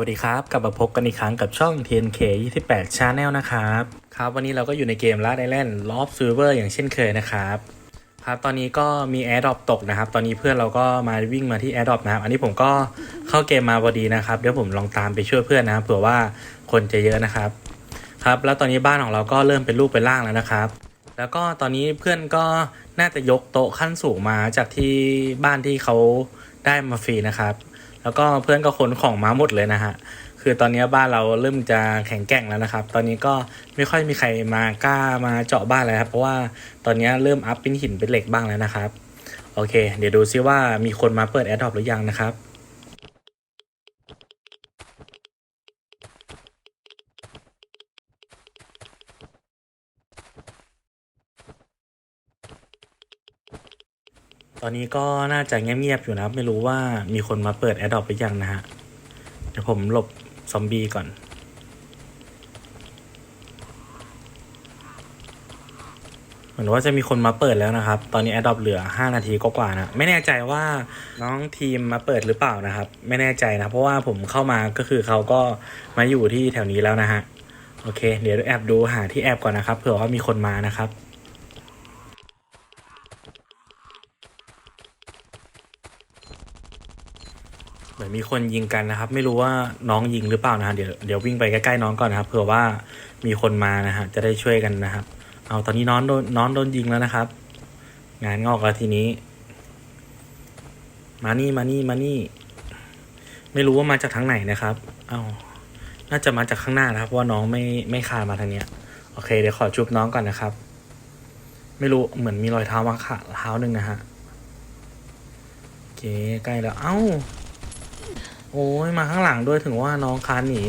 วัสดีครับ กลับมาพบกันอีกครั้งกับช่อง TNK 28 Channel นะครับ ครับวันนี้เราก็อยู่ในเกม Last Island Lost Silver อย่างเช่นเคยนะครับ ครับตอนนี้ก็มี Air Drop ตกนะครับ ตอนนี้เพื่อนเราก็มาวิ่งมาที่ Air Drop นะครับ อันนี้ผมก็เข้าเกมมาพอดีนะครับ เดี๋ยวผมลองตามไปช่วยเพื่อนนะเผื่อว่าคนจะเยอะนะครับ ครับ แล้วตอนนี้บ้านของเราก็เริ่มเป็นรูปเป็นร่างแล้วนะครับ แล้วก็ตอนนี้เพื่อนก็น่าจะยกโต๊ะขั้นสูงมาจากที่บ้านที่เขาได้มาฟรีนะครับ แล้วก็เพื่อนก็ขนของมาหมดเลยนะฮะคือตอนนี้บ้านเราเริ่มจะแข็งแกร่งแล้วนะครับ ตอนนี้ก็ไม่ค่อยมีใครมากล้ามาเจาะบ้านเลยครับ เพราะว่าตอนนี้เริ่มอัพเป็นหินเป็นเหล็กบ้างแล้วนะครับ โอเค เดี๋ยวดูซิว่ามีคนมาเปิดแอดดอปหรือยังนะครับ ตอนนี้ก็น่าจะเงียบๆอยู่นะไม่รู้ว่ามีคนมาเปิดแอดดอปหรือยังนะฮะ เดี๋ยวผมหลบซอมบี้ก่อน เหมือนว่าจะมีคนมาเปิดแล้วนะครับ ตอนนี้แอดดอปเหลือ 5 นาทีก็กว่าๆนะ ไม่แน่ใจว่าน้องทีมมาเปิดหรือเปล่านะครับ ไม่แน่ใจนะ เพราะว่าผมเข้ามาก็คือเขาก็มาอยู่ที่แถวนี้แล้วนะฮะ โอเค เดี๋ยวแอบดูหาที่แอบก่อนนะครับ เผื่อว่ามีคนมานะครับ เหมื อนมีคนยิงกันนะครับ ไม่รู้ว่าน้องยิงหรือเปล่านะฮะเดี๋ยวเดี๋ยววิ่งไปใกล้ๆน้องก่อนนะครับเผื่อว่ามีคนมานะฮะจะได้ช่วยกันนะครับ เอาตอนนี้น้องโดนน้องโดนยิงแล้วนะครับ งานงอกแล้วทีนี้ มานี่มานี่มานี่ ไม่รู้ว่ามาจากทางไหนนะครับ เอาน่าจะมาจากข้างหน้านะครับเพราะว่าน้องไม่ไม่คานมาทางเนี้ยโอเคเดี๋ยวขอจุบน้องก่อนนะครับ ไม่รู้เหมือนมีรอยเท้ามาขาเท้าหนึ่งนะฮะโอเคใกล้แล้ว เอ้า โอ้ยมาข้างหลังด้วยถึงว่าน้องคานหนี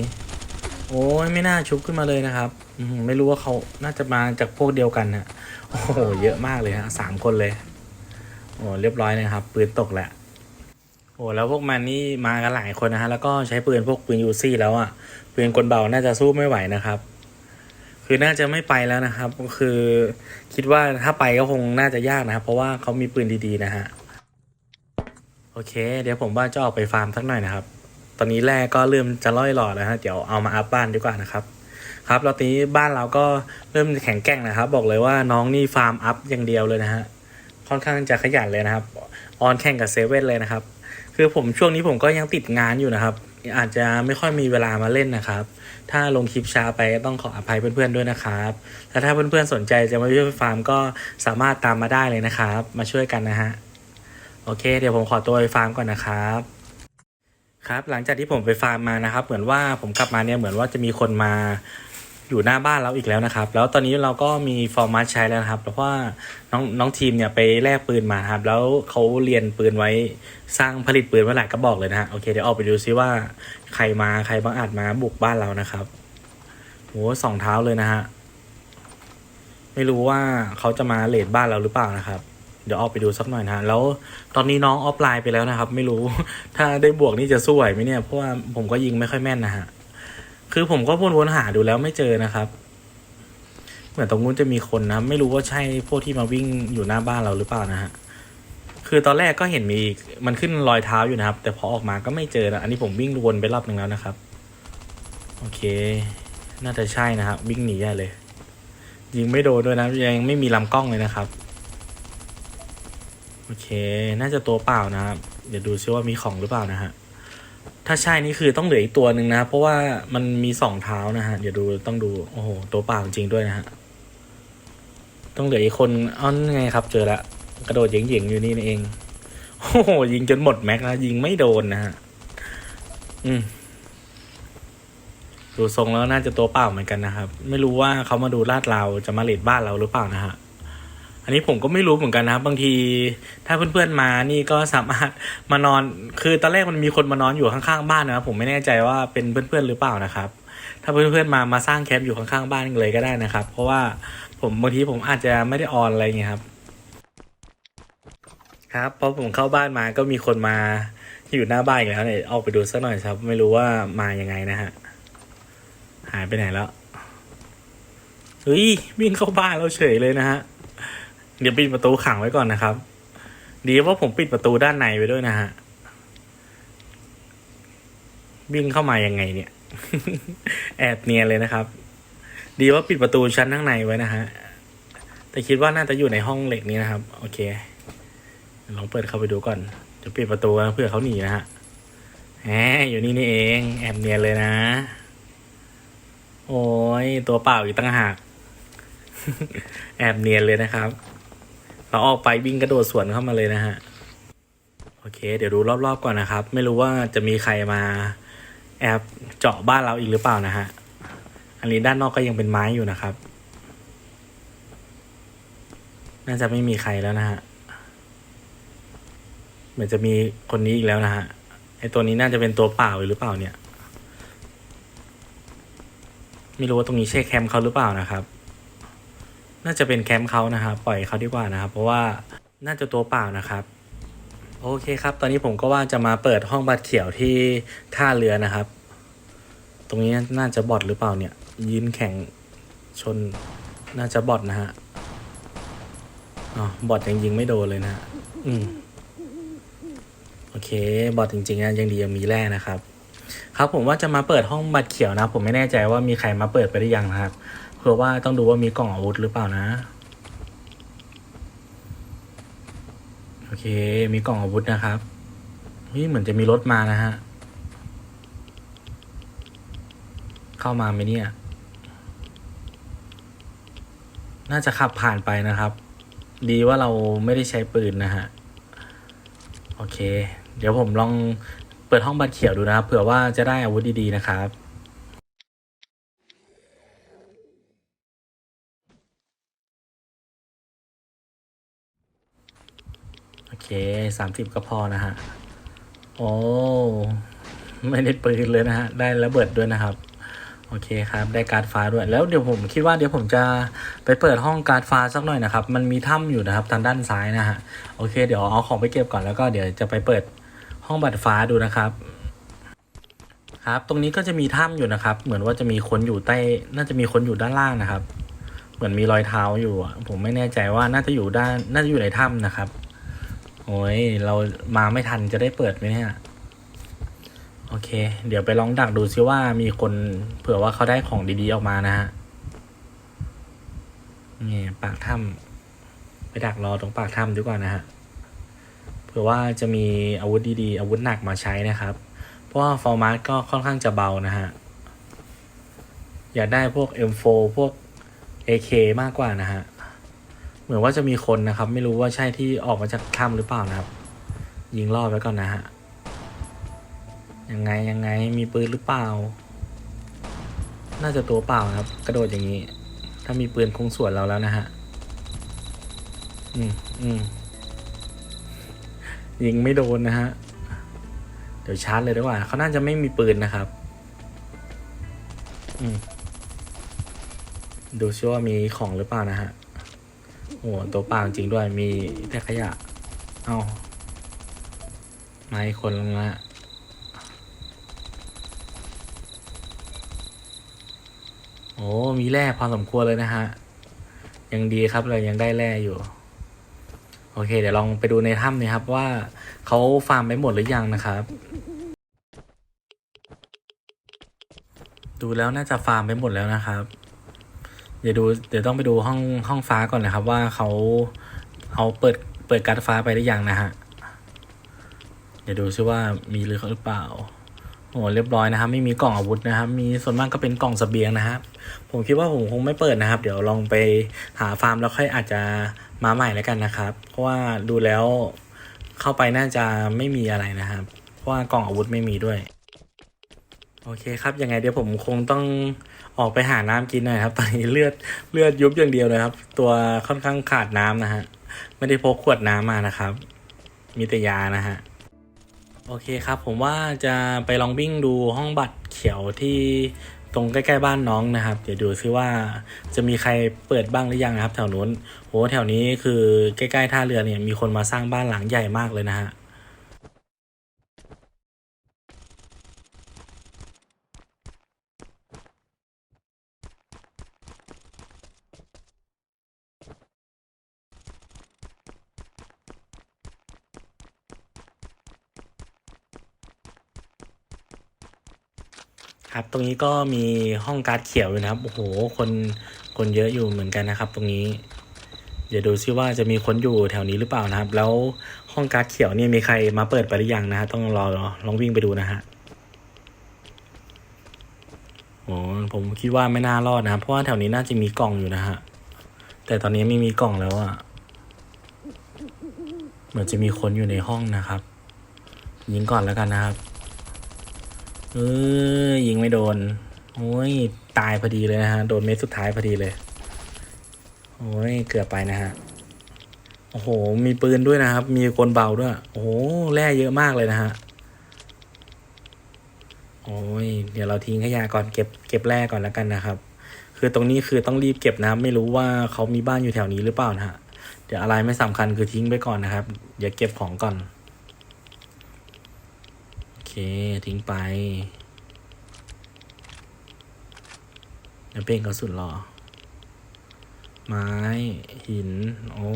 โอ้ยไม่น่าชุบขึ้นมาเลยนะครับอืไม่รู้ว่าเขาน่าจะมาจากพวกเดียวกันนะโอ้โหเยอะมากเลยฮะสามคนเลย โอ้เรียบร้อยเลยครับ ปืนตกแหละโอ้แล้วพวกมันนี่มากันหลายคนนะฮะแล้วก็ใช้ปืนพวกปืนยูซี่แล้วอะ่ะปืนกลเบาน่าจะสู้ไม่ไหวนะครับ คือน่าจะไม่ไปแล้วนะครับ ก็คือคิดว่าถ้าไปก็คงน่าจะยากนะครับ เพราะว่าเขามีปืนดีๆนะฮะ โอเค เดี๋ยวผมว่าจะออกไปฟาร์มสักหน่อยนะครับ ตอนนี้แร่ก็เริ่มจะล่อยหลอดแล้วฮะเดี๋ยวเอามาอัพบ้านดีกว่านะครับ ครับแล้วตอนนี้บ้านเราก็เริ่มแข็งแกร่งนะครับ บอกเลยว่าน้องนี่ฟาร์มอัพอย่างเดียวเลยนะฮะค่อนข้างจะขยันเลยนะครับออนแข่งกับเซเว่นเลยนะครับ คือผมช่วงนี้ผมก็ยังติดงานอยู่นะครับ อาจจะไม่ค่อยมีเวลามาเล่นนะครับ ถ้าลงคลิปช้าไปต้องขออภัยเพื่อนๆด้วยนะครับและถ้าเพื่อนๆสนใจจะมาช่วยฟาร์มก็สามารถตามมาได้เลยนะครับ มาช่วยกันนะฮะ โอเค เดี๋ยวผมขอตัวไปฟาร์มก่อนนะครับครับหลังจากที่ผมไปฟาร์มมานะครับ เหมือนว่าผมกลับมาเนี่ยเหมือนว่าจะมีคนมาอยู่หน้าบ้านเราอีกแล้วนะครับ แล้วตอนนี้เราก็มีฟอร์มัสใช้แล้วครับเพราะว่าน้องน้องทีมเนี่ยไปแลกปืนมาครับ แล้วเขาเรียนปืนไว้สร้างผลิตปืนไว้หลายกระบอกเลยนะฮะโอเคเดี๋ยวออกไปดูซิว่าใครมาใครบ้างอาจมาบุกบ้านเรานะครับโหสองเท้าเลยนะฮะไม่รู้ว่าเขาจะมาเลดบ้านเราหรือเปล่านะครับ เดี๋ยวออกไปดูสักหน่อยนะฮะแล้วตอนนี้น้องออฟไลน์ไปแล้วนะครับ ไม่รู้ ถ้าได้บวกนี่จะสู้ไหวไหมเนี่ย เพราะว่าผมก็ยิงไม่ค่อยแม่นนะฮะ คือผมก็วนๆหาดูแล้วไม่เจอนะครับ เหมือนตรงนู้นจะมีคนนะ ไม่รู้ว่าใช่พวกที่มาวิ่งอยู่หน้าบ้านเราหรือเปล่านะฮะ คือตอนแรกก็เห็นมีมันขึ้นรอยเท้าอยู่นะครับ แต่พอออกมาก็ไม่เจอนะ อันนี้ผมวิ่งวนไปรอบหนึ่งแล้วนะครับ โอเค น่าจะใช่นะครับ วิ่งหนีใหญ่เลย ยิงไม่โดนด้วยนะ ยังไม่มีลำกล้องเลยนะครับ โอเค น่าจะตัวเปล่านะครับ เดี๋ยวดูซิว่ามีของหรือเปล่านะฮะ ถ้าใช่นี่คือต้องเหลืออีกตัวหนึ่งนะ เพราะว่ามันมีสองเท้านะฮะ เดี๋ยวดูต้องดู โอ้โห ตัวเปล่าจริงด้วยนะฮะ ต้องเหลืออีกคนอ้อนไงครับ เจอละ กระโดดเยิงๆอยู่นี่เอง โอ้โห ยิงจนหมดแม็กนะ ยิงไม่โดนนะฮะ อืมดูทรงแล้วน่าจะตัวเปล่าเหมือนกันนะครับ ไม่รู้ว่าเขามาดูลาดเราจะมาเลดบ้านเราหรือเปล่านะฮะ อันนี้ผมก็ไม่รู้เหมือนกันนะครับบางทีถ้าเพื่อนๆมานี่ก็สามารถมานอน คือตอนแรกมันมีคนมานอนอยู่ข้างๆบ้านนะครับผมไม่แน่ใจว่าเป็นเพื่อนๆหรือเปล่านะครับ ถ้าเพื่อนๆมามาสร้างแคมป์อยู่ข้างๆบ้านเลยก็ได้นะครับ เพราะว่าผมบางทีผมอาจจะไม่ได้ออนอะไรเงี้ยครับครับพอผมเข้าบ้านมาก็มีคนมาอยู่หน้าบ้านอีกแล้วเนี่ยออกไปดูสักหน่อยครับ ไม่รู้ว่ามายังไงนะฮะหายไปไหนแล้วเฮ้ยวิ่งเข้าบ้านเราเฉยเลยนะฮะ เดี๋ยวปิดประตูขังไว้ก่อนนะครับ ดีว่าผมปิดประตูด้านในไว้ด้วยนะฮะวิ่งเข้ามายังไงเนี่ย แอบเนียนเลยนะครับ ดีว่าปิดประตูชั้นข้างในไว้นะฮะแต่คิดว่าน่าจะอยู่ในห้องเหล็กนี้นะครับ โอเคลองเปิดเข้าไปดูก่อนจะปิดประตูเพื่อเขาหนีนะฮะแหมอยู่นี่นี่เอง แอบเนียนเลยนะ โอ้ยตัวเปล่าอีกตั้งหาก แอบเนียนเลยนะครับ เราออกไปวิ่งกระโดดสวนเข้ามาเลยนะฮะ โอเค เดี๋ยวดูรอบๆก่อนนะครับ ไม่รู้ว่าจะมีใครมาแอบเจาะบ้านเราอีกหรือเปล่านะฮะ อันนี้ด้านนอกก็ยังเป็นไม้อยู่นะครับ น่าจะไม่มีใครแล้วนะฮะ เหมือนจะมีคนนี้อีกแล้วนะฮะ ไอตัวนี้น่าจะเป็นตัวเปล่าหรือเปล่าเนี่ย ไม่รู้ว่าตรงนี้ใช่แคมป์เขาหรือเปล่านะครับ น่าจะเป็นแคมป์เขานะครับ ปล่อยเขาดีกว่านะครับ เพราะว่าน่าจะตัวเปล่านะครับโอเคครับ ตอนนี้ผมก็ว่าจะมาเปิดห้องบัตรเขียวที่ท่าเรือนะครับ ตรงนี้น่าจะบอดหรือเปล่าเนี่ย ยืนแข่งชนน่าจะบอดนะฮะอ๋อบอดยังยิงไม่โดนเลยนะฮะอืมโอเค บอดจริงๆนะยังดียังมีแร่นะครับ ครับผมว่าจะมาเปิดห้องบัตรเขียวนะ ผมไม่แน่ใจว่ามีใครมาเปิดไปหรือยังนะครับ เผื่อว่าต้องดูว่ามีกล่องอาวุธหรือเปล่านะ โอเค มีกล่องอาวุธนะครับเฮ้ยเหมือนจะมีรถมานะฮะ เข้ามาไหมเนี่ย น่าจะขับผ่านไปนะครับ ดีว่าเราไม่ได้ใช้ปืนนะฮะ โอเค เดี๋ยวผมลองเปิดห้องบัตรเขียวดูนะครับเผื่อว่าจะได้อาวุธดีๆนะครับ โอเค สามสิบก็พอนะฮะ โอ้ ไม่ได้ปืนเลยนะฮะ ได้ระเบิดด้วยนะครับ โอเคครับ ได้การ์ดฟ้าด้วย แล้วเดี๋ยวผมคิดว่าเดี๋ยวผมจะไปเปิดห้องการ์ดฟ้าสักหน่อยนะครับ มันมีถ้ำอยู่นะครับทางด้านซ้ายนะฮะ โอเค เดี๋ยวเอาของไปเก็บก่อนแล้วก็เดี๋ยวจะไปเปิดห้องบัตรฟ้าดูนะครับครับ ตรงนี้ก็จะมีถ้ำอยู่นะครับ เหมือนว่าจะมีคนอยู่ใต้ น่าจะมีคนอยู่ด้านล่างนะครับ เหมือนมีรอยเท้าอยู่ผมไม่แน่ใจว่าน่าจะอยู่ด้าน น่าจะอยู่ในถ้ำนะครับ โอ้ย เรามาไม่ทันจะได้เปิดไหมเนี่ย โอเค เดี๋ยวไปลองดักดูซิว่ามีคนเผื่อว่าเขาได้ของดีๆออกมานะฮะนี่ปากถ้ำไปดักรอตรงปากถ้ำดีกว่านะฮะ เผื่อว่าจะมีอาวุธดีๆ อาวุธหนักมาใช้นะครับ เพราะว่าฟอร์มาตก็ค่อนข้างจะเบานะฮะ อยากได้พวก M4 พวก AK มากกว่านะฮะ มือนว่าจะมีคนนะครับ ไม่รู้ว่าใช่ที่ออกมาจากถ้ำหรือเปล่านะครับ ยิงล่อไว้ก่อนนะฮะยังไงยังไงมีปืนหรือเปล่า น่าจะตัวเปล่าครับ กระโดดอย่างนี้ ถ้ามีปืนคงสวนเราแล้วนะฮะอืมอืมยิงไม่โดนนะฮะ เดี๋ยวชาร์จเลยดีกว่าเขาน่าจะไม่มีปืนนะครับ อืมดูซิว่ามีของหรือเปล่านะฮะ โอ้ตัวเปล่าจริงด้วยมีแต่ขยะ เอามาอีกคนลงละโอ้มีแร่พอสมควรเลยนะฮะ ยังดีครับเรายังได้แร่อยู่ โอเค เดี๋ยวลองไปดูในถ้ำนะครับว่าเขาฟาร์มไปหมดหรือยังนะครับ ดูแล้วน่าจะฟาร์มไปหมดแล้วนะครับ เดี๋ยวดูเดี๋ยวต้องไปดูห้องห้องฟ้าก่อนนะครับ ว่าเขาเอาเปิดเปิดการ์ดฟ้าไปหรือยังนะฮะ เดี๋ยวดูซิว่ามีหรือหรือเปล่า โอ้เรียบร้อยนะครับ ไม่มีกล่องอาวุธนะครับ มีส่วนมากก็เป็นกล่องสเสบียงนะครับ ผมคิดว่าผมคงไม่เปิดนะครับ เดี๋ยวลองไปหาฟาร์มแล้วค่อยอาจจะมาใหม่แล้วกันนะครับ เพราะว่าดูแล้วเข้าไปน่าจะไม่มีอะไรนะครับ เพราะว่ากล่องอาวุธไม่มีด้วย โอเคครับยังไงเดี๋ยวผมคงต้อง ออกไปหาน้ำกินหน่อยครับตอนนี้เลือดเลือดยุบอย่างเดียวเลยครับ ตัวค่อนข้างขาดน้ำนะฮะไม่ได้พกขวดน้ำมานะครับ มีแต่ยานะฮะโอเคครับ ผมว่าจะไปลองวิ่งดูห้องบัตรเขียวที่ตรงใกล้ๆบ้านน้องนะครับ เดี๋ยวดูซิว่าจะมีใครเปิดบ้างหรือยังนะครับ แถวนู้นโหแถวนี้คือใกล้ๆท่าเรือเนี่ยมีคนมาสร้างบ้านหลังใหญ่มากเลยนะฮะ ครับ ตรงนี้ก็มีห้องการ์ดเขียวอยู่นะครับ โอ้โห คนคนเยอะอยู่เหมือนกันนะครับ ตรงนี้ เดี๋ยวดูซิว่าจะมีคนอยู่แถวนี้หรือเปล่านะครับ แล้วห้องการ์ดเขียวเนี่ยมีใครมาเปิดไปหรือยังนะฮะ ต้องรอลองวิ่งไปดูนะฮะโอ้ผมคิดว่าไม่น่ารอดนะเพราะว่าแถวนี้น่าจะมีกล่องอยู่นะฮะ แต่ตอนนี้ไม่มีกล่องแล้วอะเหมือนจะมีคนอยู่ในห้องนะครับ ยิงก่อนแล้วกันนะครับ เออยิงไม่โดน โอ้ย ตายพอดีเลยนะฮะ โดนเม็ดสุดท้ายพอดีเลย โอ้ย เกือบไปนะฮะ โอ้โห มีปืนด้วยนะครับ มีกลเบาด้วย โอ้โห แร่เยอะมากเลยนะฮะ โอ้ย เดี๋ยวเราทิ้งขยะก่อนเก็บเก็บแร่ก่อนแล้วกันนะครับ คือตรงนี้คือต้องรีบเก็บนะไม่รู้ว่าเขามีบ้านอยู่แถวนี้หรือเปล่านะฮะ เดี๋ยวอะไรไม่สำคัญคือทิ้งไปก่อนนะครับ เดี๋ยวเก็บของก่อน เค ทิ้งไปเดี๋ยวเป้งกระสุนรอ ไม้ หิน โอ้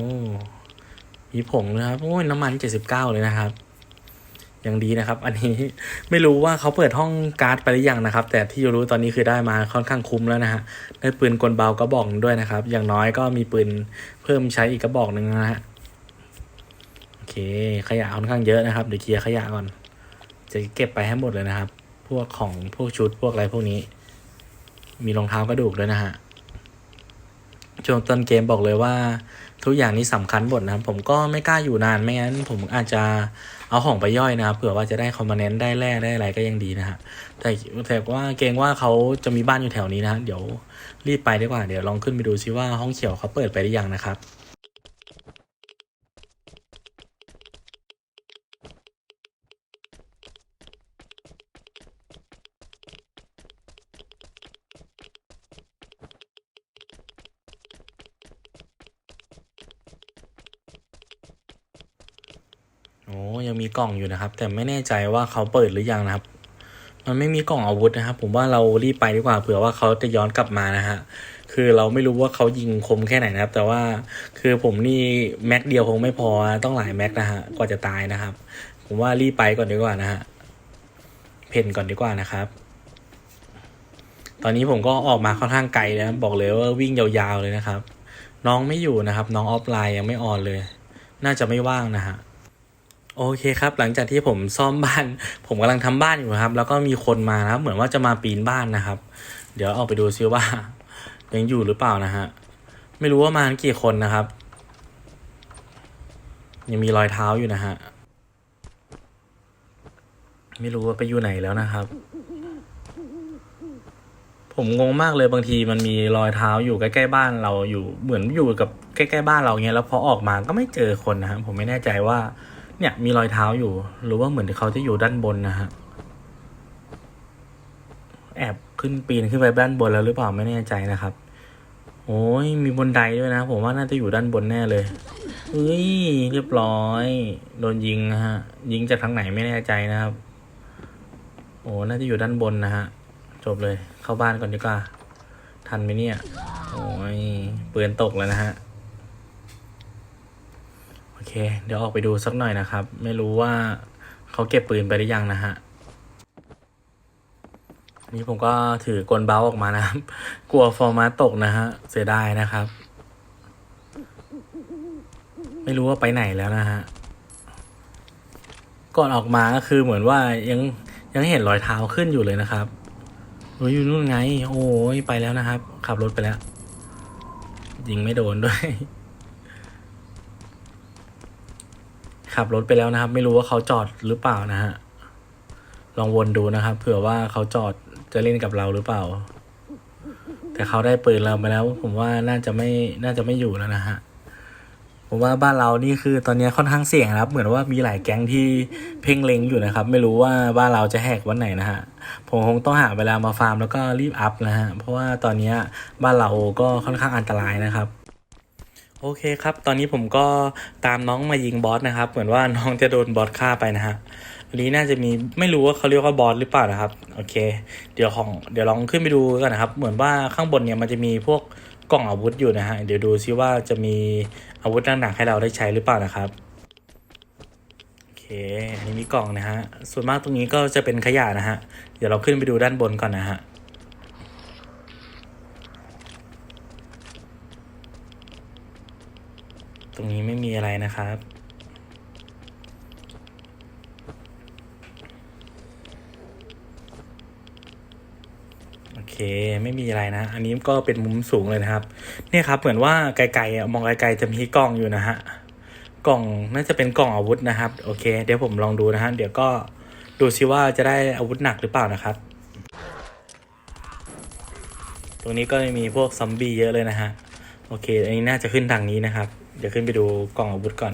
มีผงนะครับ โอ้ยน้ำมันเจ็ดสิบเก้าเลยนะครับ ยังดีนะครับ อันนี้ไม่รู้ว่าเขาเปิดห้องการ์ดไปหรือยังนะครับ แต่ที่รู้ตอนนี้คือได้มาค่อนข้างคุ้มแล้วนะฮะ ได้ปืนกลเบากระบอกด้วยนะครับ อย่างน้อยก็มีปืนเพิ่มใช้อีกกระบอกหนึ่งนะฮะ โอเค ขยะค่อนข้างเยอะนะครับ เดี๋ยวเคลียร์ขยะก่อน จะเก็บไปให้หมดเลยนะครับ พวกของพวกชุดพวกอะไรพวกนี้ มีรองเท้ากระดูกด้วยนะฮะช่วงต้นเกมบอกเลยว่าทุกอย่างนี้สำคัญหมดนะครับ ผมก็ไม่กล้าอยู่นานไม่งั้น ผมอาจจะเอาของไปย่อยนะครับเผื่อว่าจะได้คอมมานเนนต์ได้แร่ได้อะไรก็ยังดีนะฮะแต่แต่ว่าเกรงว่าเขาจะมีบ้านอยู่แถวนี้นะฮะเดี๋ยวรีบไปดีกว่าเดี๋ยวลองขึ้นไปดูซิว่าห้องเขียวเขาเปิดไปหรือยังนะครับ กล่องอยู่นะครับ แต่ไม่แน่ใจว่าเขาเปิดหรือยังนะครับ มันไม่มีกล่องอาวุธนะครับ ผมว่าเรารีบไปดีกว่าเผื่อว่าเขาจะย้อนกลับมานะฮะคือเราไม่รู้ว่าเขายิงคมแค่ไหนนะครับ แต่ว่าคือผมนี่แม็กเดียวคงไม่พอต้องหลายแม็กนะฮะกว่าจะตายนะครับ ผมว่ารีบไปก่อนดีกว่านะฮะเพนก่อนดีกว่านะครับ ตอนนี้ผมก็ออกมาค่อนข้างไกลนะ บอกเลยว่าวิ่งยาวๆเลยนะครับ น้องไม่อยู่นะครับ น้องออฟไลน์ยังไม่ออนเลย น่าจะไม่ว่างนะฮะ โอเคครับ หลังจากที่ผมซ่อมบ้าน ผมกำลังทำบ้านอยู่ครับ แล้วก็มีคนมานะครับ เหมือนว่าจะมาปีนบ้านนะครับ เดี๋ยวออกไปดูซิว่า ยังอยู่หรือเปล่านะฮะ ไม่รู้ว่ามากี่คนนะครับ ยังมีรอยเท้าอยู่นะฮะ ไม่รู้ว่าไปอยู่ไหนแล้วนะครับ ผมงงมากเลยบางทีมันมีรอยเท้าอยู่ใกล้ๆบ้านเราอยู่เหมือนอยู่กับใกล้ๆบ้านเราเงี้ยแล้วพอออกมาก็ไม่เจอคนนะฮะผมไม่แน่ใจว่า เนี่ยมีรอยเท้าอยู่ หรือว่าเหมือนเขาจะอยู่ด้านบนนะฮะ แอบขึ้นปีนขึ้นไปด้านบนแล้วหรือเปล่าไม่แน่ใจนะครับ โอ้ยมีบนไดด้วยนะ ผมว่าน่าจะอยู่ด้านบนแน่เลยเฮ้ยเรียบร้อย โดนยิงนะฮะ ยิงจากทางไหนไม่แน่ใจนะครับ โอ้น่าจะอยู่ด้านบนนะฮะ จบเลยเข้าบ้านก่อนดีกว่า ทันไหมเนี่ย โอ้ยปืนตกแล้วนะฮะ เค เดี๋ยวออกไปดูสักหน่อยนะครับ ไม่รู้ว่าเขาเก็บปืนไปหรือยังนะฮะ นี่ผมก็ถือกลเบาออกมานะครับ กลัวฟอร์มาตกนะฮะ เสียดายนะครับ ไม่รู้ว่าไปไหนแล้วนะฮะ ก่อนออกมาก็คือเหมือนว่ายังยังเห็นรอยเท้าขึ้นอยู่เลยนะครับโอ้ยอยู่นู่นไง โอ้ยไปแล้วนะครับ ขับรถไปแล้ว ยิงไม่โดนด้วย ขับรถไปแล้วนะครับ ไม่รู้ว่าเขาจอดหรือเปล่านะฮะลองวนดูนะครับ เผื่อว่าเขาจอดจะเล่นกับเราหรือเปล่า แต่เขาได้ปืนเราไปแล้ว ผมว่าน่าจะไม่น่าจะไม่อยู่แล้วนะฮะผมว่าบ้านเรานี่คือตอนนี้ค่อนข้างเสี่ยงนะครับ เหมือนว่ามีหลายแก๊งที่เพ่งเล็งอยู่นะครับ ไม่รู้ว่าบ้านเราจะแหกวันไหนนะฮะผมคงต้องหาเวลามาฟาร์มแล้วก็รีบอัพนะฮะเพราะว่าตอนนี้บ้านเราก็ค่อนข้างอันตรายนะครับ โอเคครับ ตอนนี้ผมก็ตามน้องมายิงบอสนะครับ เหมือนว่าน้องจะโดนบอสฆ่าไปนะฮะอันนี้น่าจะมีไม่รู้ว่าเขาเรียกว่าบอสหรือเปล่านะครับ โอเค เดี๋ยวของเดี๋ยวลองขึ้นไปดูกันนะครับ เหมือนว่าข้างบนเนี่ยมันจะมีพวกกล่องอาวุธอยู่นะฮะ เดี๋ยวดูซิว่าจะมีอาวุธหนักๆให้เราได้ใช้หรือเปล่านะครับ โอเค อันนี้มีกล่องนะฮะ ส่วนมากตรงนี้ก็จะเป็นขยะนะฮะ เดี๋ยวเราขึ้นไปดูด้านบนก่อนนะฮะ ตรงนี้ไม่มีอะไรนะครับ โอเคไม่มีอะไรนะ อันนี้ก็เป็นมุมสูงเลยนะครับ เนี่ยครับเหมือนว่าไกลๆอะมองไกลๆจะมีกล้องอยู่นะฮะกล่องน่าจะเป็นกล่องอาวุธนะครับ โอเค เดี๋ยวผมลองดูนะฮะเดี๋ยวก็ดูซิว่าจะได้อาวุธหนักหรือเปล่านะครับ ตรงนี้ก็มีพวกซอมบี้เยอะเลยนะฮะ โอเค อันนี้น่าจะขึ้นทางนี้นะครับ เดี๋ยวขึ้นไปดูกล่องอาวุธก่อน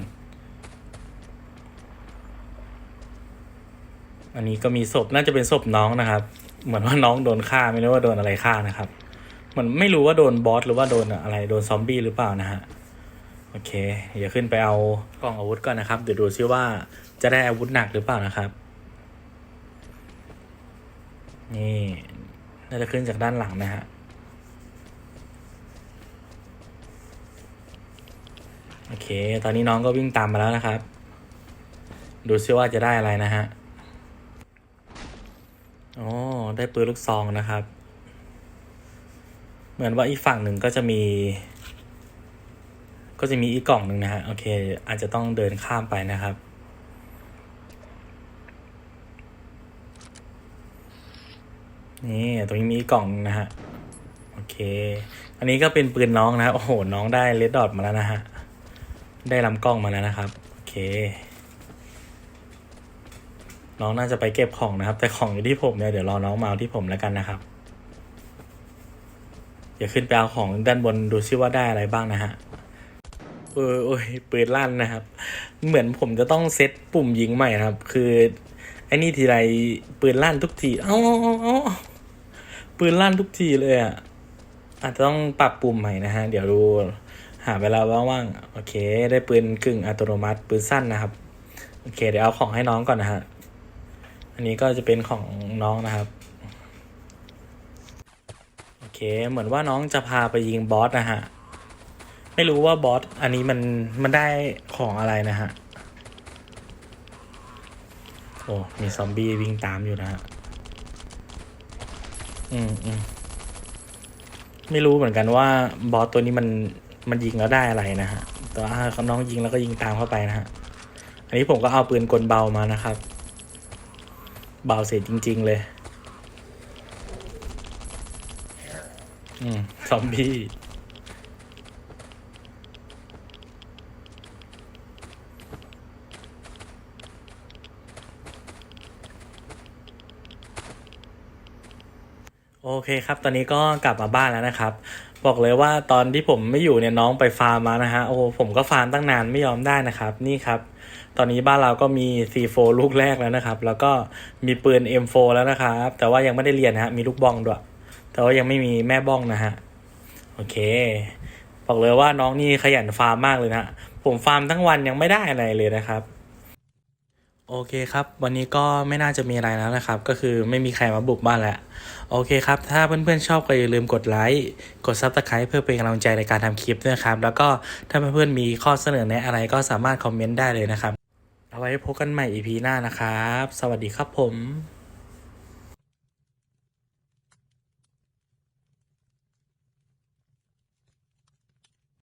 อันนี้ก็มีศพน่าจะเป็นศพน้องนะครับ เหมือนว่าน้องโดนฆ่าไม่รู้ว่าโดนอะไรฆ่านะครับ เหมือนไม่รู้ว่าโดนบอสหรือว่าโดนอะไรโดนซอมบี้หรือเปล่านะฮะโอเค เดี๋ยวขึ้นไปเอากล่องอาวุธก่อนนะครับ เดี๋ยวดูซิว่าจะได้อาวุธหนักหรือเปล่านะครับ นี่น่าจะขึ้นจากด้านหลังนะฮะ โอเค ตอนนี้น้องก็วิ่งตามมาแล้วนะครับ ดูซิว่าจะได้อะไรนะฮะอ๋อได้ปืนลูกซองนะครับ เหมือนว่าอีกฝั่งหนึ่งก็จะมี ก็จะมีอีกกล่องหนึ่งนะฮะ โอเค อาจจะต้องเดินข้ามไปนะครับ นี่ตรงนี้มีอีกกล่องนะฮะ โอเค อันนี้ก็เป็นปืนน้องนะ โอ้โห น้องได้เลดดอทมาแล้วนะฮะ ได้ลำกล้องมาแล้วนะครับ โอเค น้องน่าจะไปเก็บของนะครับ แต่ของอยู่ที่ผมเนี่ยเดี๋ยวรอน้องมาที่ผมแล้วกันนะครับเดี๋ยวขึ้นไปเอาของด้านบนดูซิว่าได้อะไรบ้างนะฮะเออโอ้ยปืนลั่นนะครับ เหมือนผมจะต้องเซตปุ่มยิงใหม่นะครับ คือไอ้นี่ทีไรปืนลั่นทุกทีอ้าเอ้าเอ้าปืนลั่นทุกทีเลยอะอาจจะต้องปรับปุ่มใหม่นะฮะ เดี๋ยวดู หาเวลาว่างๆ โอเค ได้ปืนกึ่งอัตโนมัติปืนสั้นนะครับ โอเค เดี๋ยวเอาของให้น้องก่อนนะฮะ อันนี้ก็จะเป็นของน้องนะครับ โอเค เหมือนว่าน้องจะพาไปยิงบอสนะฮะ ไม่รู้ว่าบอสอันนี้มันมันได้ของอะไรนะฮะ โอ้ มีซอมบี้วิ่งตามอยู่นะฮะ อืมอืมไม่รู้เหมือนกันว่าบอสตัวนี้มัน มันยิงแล้วได้อะไรนะฮะแต่ว่าน้องยิงแล้วก็ยิงตามเข้าไปนะฮะ อันนี้ผมก็เอาปืนกลเบามานะครับ เบาเสียจริง ๆ เลย อืมซอมบี้โอเคครับ ตอนนี้ก็กลับมาบ้านแล้วนะครับ บอกเลยว่าตอนที่ผมไม่อยู่เนี่ยน้องไปฟาร์มมานะฮะ โอ้ผมก็ฟาร์มตั้งนานไม่ยอมได้นะครับ นี่ครับ ตอนนี้บ้านเราก็มี C4 ลูกแรกแล้วนะครับ แล้วก็มีปืน M4 แล้วนะครับ แต่ว่ายังไม่ได้เรียนนะฮะ มีลูกบ้องด้วย แต่ว่ายังไม่มีแม่บ้องนะฮะ โอเค บอกเลยว่าน้องนี่ขยันฟาร์มมากเลยนะผมฟาร์มทั้งวันยังไม่ได้อะไรเลยนะครับโอเคครับ วันนี้ก็ไม่น่าจะมีอะไรแล้วนะครับ ก็คือไม่มีใครมาบุกบ้านแล้ว โอเคครับ ถ้าเพื่อนๆชอบก็อย่าลืมกดไลค์กดซับสไคร b ์เพื่อเป็นกำลังใจในการทำคลิปด้วยนะครับ แล้วก็ถ้าเพื่อนๆมีข้อเสนอแนะอะไรก็สามารถคอมเมนต์ได้เลยนะครับ เอาไว้พบกันใหม่ EP หน้านะครับ สวัสดีครับผม